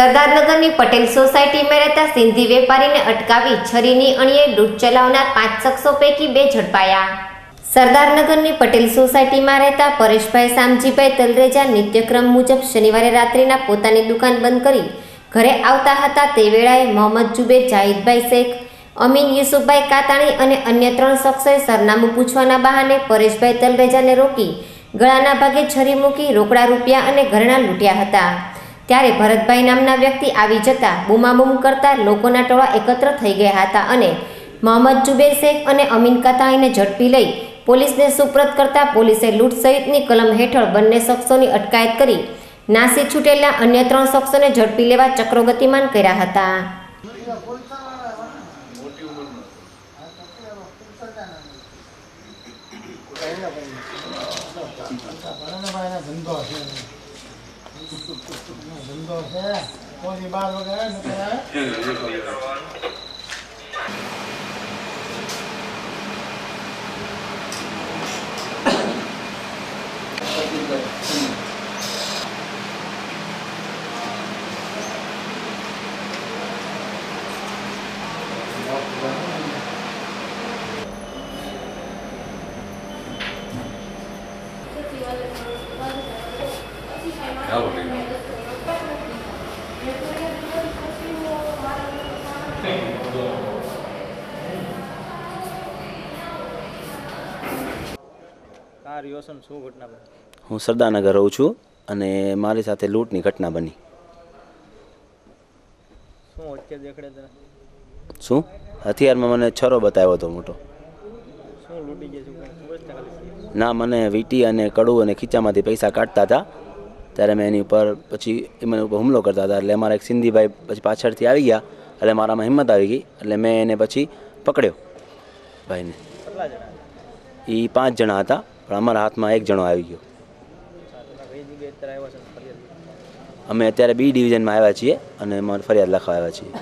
સરદારનગરની પટેલ સોસાયટીમાં રહેતા સિંધી વેપારીને અટકાવી છરીની અણીએ લૂંટ ચલાવનાર પાંચ શખ્સો પૈકી બે ઝડપાયા. સરદારનગરની પટેલ સોસાયટીમાં રહેતા પરેશભાઈ સામજીભાઈ તલરેજા નિત્યક્રમ મુજબ શનિવારે રાત્રિના પોતાની દુકાન બંધ કરી ઘરે આવતા હતા તે વેળાએ મોહમ્મદ જુબેર, જાહિદભાઈ શેખ, અમીન યુસુફભાઈ કાતાણી અને અન્ય ત્રણ શખ્સોએ સરનામું પૂછવાના બહાને પરેશભાઈ તલરેજાને રોકી ગળાના ભાગે છરી મૂકી રોકડા રૂપિયા અને ઘરણા લૂંટ્યા હતા. ત્યારે ભરતભાઈ નામના વ્યક્તિ આવી જતા બૂમાબૂમ કરતા લોકોના ટોળા એકત્ર થઈ ગયા હતા અને મોહમ્મદ જુબેર શેખ અને અમીન કતાઈને ઝડપી લઈ પોલીસને સુપ્રત કરતા પોલીસે લૂંટ સહિતની કલમ હેઠળ બંને શખ્સોની અટકાયત કરી નાસી છૂટેલા અન્ય ત્રણ શખ્સોને ઝડપી લેવા ચક્રો કર્યા હતા ધંધો છે ધંધો છે કોઈ બાર વગેરે ન કરાય કાર યોસન શું ઘટના બની હું સરદારનગર રહું છું અને મારી સાથે લૂંટની ઘટના બની. શું અત્યારે દેખાડે તને? શું? હથિયારમાં મને છરો બતાવ્યો હતો મોટો. ના મને વીટી અને કડું અને ખીચામાંથી પૈસા કાઢતા હતા. ત્યારે મેં એની ઉપર પછી એ મને ઉપર હુમલો કરતા હતા. એટલે અમારા એક સિંધીભાઈ પછી પાછળથી આવી ગયા, એટલે મારામાં હિંમત આવી ગઈ. એટલે મેં એને પછી પકડ્યો ભાઈને. એ પાંચ જણા હતા, પણ અમારા હાથમાં એક જણો આવી ગયો. અમે અત્યારે બી ડિવિઝનમાં આવ્યા છીએ અને અમારે ફરિયાદ લખવા આવ્યા છીએ.